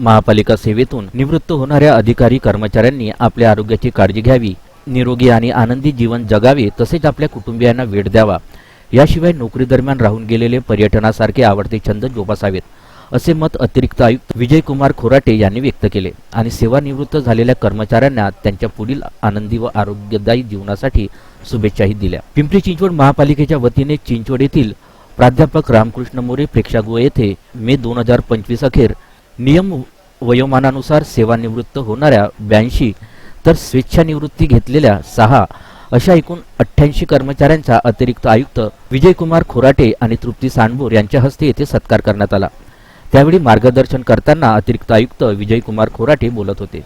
महापालिका सेवेतून निवृत्त होणाऱ्या अधिकारी कर्मचाऱ्यांनी आपल्या आरोग्याची काळजी घ्यावी. निरोगी आणि आनंदी जीवन जगावे तसेच आपल्या कुटुंबियांना वेळ द्यावा. याशिवाय नोकरी दरम्यान राहून गेलेले पर्यटनासारखे आवडते छंद जोपासावेत असे मत अतिरिक्त आयुक्त विजयकुमार खोराटे यांनी व्यक्त केले आणि सेवानिवृत्त झालेल्या कर्मचाऱ्यांना त्यांच्या पुढील आनंदी व आरोग्यदायी जीवनासाठी शुभेच्छाही दिल्या. पिंपरी चिंचवड महापालिकेच्या वतीने चिंचवड येथील प्राध्यापक रामकृष्ण मोरे प्रेक्षागृह येथे मे दोन हजार पंचवीस अखेर नियम वयोमानानुसार सेवानिवृत्त होणाऱ्या ब्याऐंशी तर स्वेच्छानिवृत्ती घेतलेल्या सहा अशा एकूण अठ्ठ्याऐंशी कर्मचाऱ्यांचा अतिरिक्त आयुक्त विजयकुमार खोराटे आणि तृप्ती सांडभोर यांच्या हस्ते येथे सत्कार करण्यात आला. त्यावेळी मार्गदर्शन करताना अतिरिक्त आयुक्त विजयकुमार खोराटे बोलत होते.